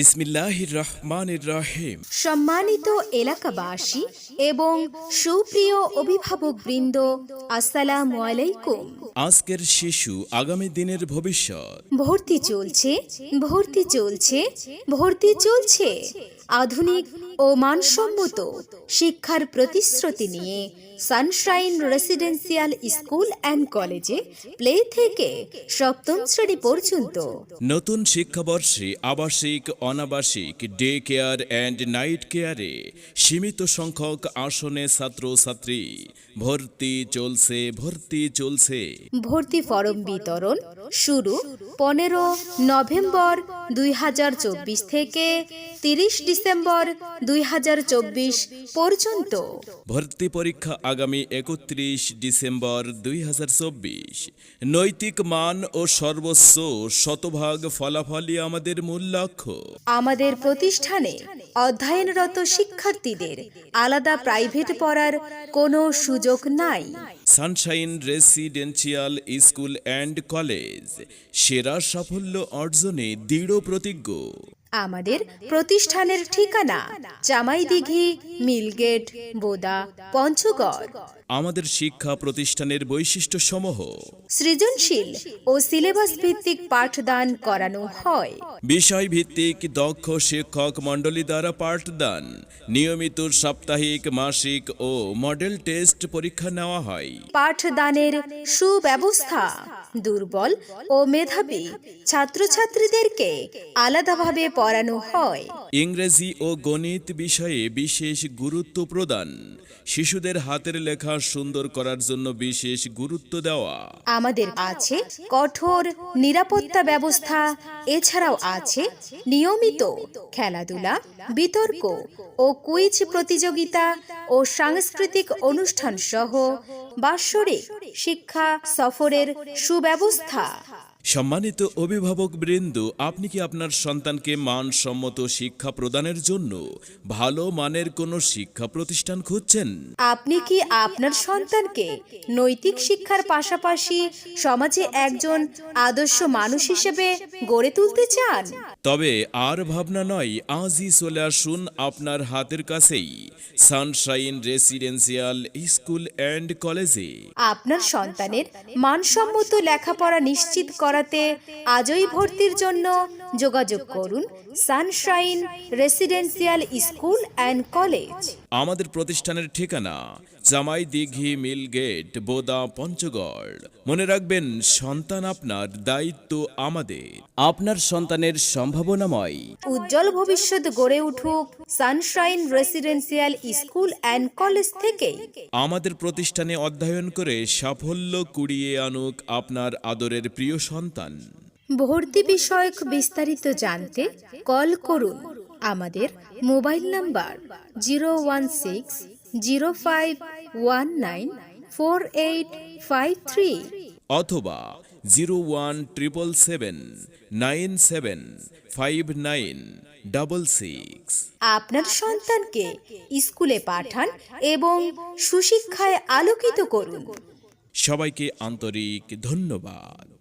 ইসমিল্লাহির রহমানির রহিম সম্মানিত এলাকাবাসী এবং সুপ্রিয় অভিভাবক বৃন্দ আসসালাম আলাইকুম। আজকের শিশু আগামী দিনের ভবিষ্যৎ। ভর্তি চলছে ভর্তি চলছে ভর্তি চলছে। আধুনিক ও মানসম্মত শিক্ষার প্রতিশ্রুতি নিয়ে সানশাইন রেসিডেন্সিয়াল স্কুল অ্যান্ড কলেজে প্লে থেকে সপ্তম শ্রেণি পর্যন্ত। নতুন শিক্ষাবর্ষে আবাসিক অনাবাসিক ডে কেয়ার অ্যান্ড নাইট কেয়ারে সীমিত সংখ্যক আসনে ছাত্রছাত্রী। ভর্তি চলছে ভর্তি চলছে। ভর্তি ফরম বিতরণ শুরু পনেরো নভেম্বর দুই হাজার চব্বিশ থেকে তিরিশ ডিসেম্বর দুই হাজার চব্বিশ পর্যন্ত। ভর্তি পরীক্ষা আগামী একত্রিশ ডিসেম্বর দুই হাজার চব্বিশ। নৈতিক মান ও সর্বোচ্চ শতভাগ ফলাফলই আমাদের মূল লক্ষ্য। আমাদের প্রতিষ্ঠানে অধ্যয়নরত শিক্ষার্থীদের আলাদা প্রাইভেট পড়ার কোনো সুযোগ নাই। Sunshine residential school and college সেরা সাফল্য অর্জনে দৃঢ় প্রতিজ্ঞ। আমাদের প্রতিষ্ঠানের ঠিকানা জামাইদিঘি মিলগেট বোদা পঞ্চগড়। আমাদের শিক্ষা প্রতিষ্ঠানের বৈশিষ্ট্য সমূহ সৃজনশীল ও সিলেবাস ভিত্তিক পাঠদান করানো হয়। বিষয় ভিত্তিক দক্ষ শিক্ষক মণ্ডলী দ্বারা পাঠদান নিয়মিত সাপ্তাহিক মাসিক ও মডেল টেস্ট পরীক্ষা নেওয়া হয়। পাঠদানের সুব্যবস্থা দুর্বল ও মেধাবী ছাত্রছাত্রীদেরকে আলাদাভাবে পড়ানো হয়। ইংরেজি ও গণিত বিষয়ে বিশেষ গুরুত্ব প্রদান। শিশুদের হাতের লেখা সুন্দর করার জন্য বিশেষ গুরুত্ব দেওয়া। আমাদের আছে কঠোর নিরাপত্তা ব্যবস্থা, এছাড়াও আছে নিয়মিত খেলাধুলা, বিতর্ক ও কুইজ প্রতিযোগিতা ও সাংস্কৃতিক অনুষ্ঠান সহ বাৎসরিক শিক্ষা সফরের সুব্যবস্থা। সম্মানিত অভিভাবক বৃন্দ আপনি কি আপনার সন্তানকে মানসম্মত শিক্ষা প্রদানের জন্য ভালো মানের কোনো শিক্ষা প্রতিষ্ঠান খুঁজছেন? আপনি কি আপনার সন্তানকে নৈতিক শিক্ষার পাশাপাশি সমাজে একজন আদর্শ মানুষ হিসেবে গড়ে তুলতে চান? তবে আর ভাবনা নয় আজই চলে আসুন আপনার হাতের কাছেই সানশাইন রেসিডেন্সিয়াল স্কুল অ্যান্ড কলেজে। আপনার সন্তানের মানসম্মত লেখাপড়া নিশ্চিত করাতে আজই ভর্তির জন্য যোগাযোগ করুন sunshine residential school and college. আমাদের প্রতিষ্ঠানের ঠিকানা জামাই দিঘি মিল গেট বোদা পঞ্চগড়। মনে রাখবেন সন্তান আপনার দায়িত্ব আমাদের। আপনার সন্তানের সম্ভাবনাময়। উজ্জ্বল ভবিষ্যৎ গড়ে উঠুক sunshine residential school and college থেকে। আমাদের প্রতিষ্ঠানে অধ্যয়ন করে সাফল্য কুড়িয়ে আনুক আপনার আদরের প্রিয় সন্তান। ভর্তি বিষয়ক বিস্তারিত জানতে কল করুন আমাদের mobile number zero one six zero five one nine four eight five three. অথবা zero one triple seven nine seven five nine double six. আপনার সন্তানকে স্কুলে পাঠান এবং সুশিক্ষায় আলোকিত করুন। সবাইকে আন্তরিক ধন্যবাদ।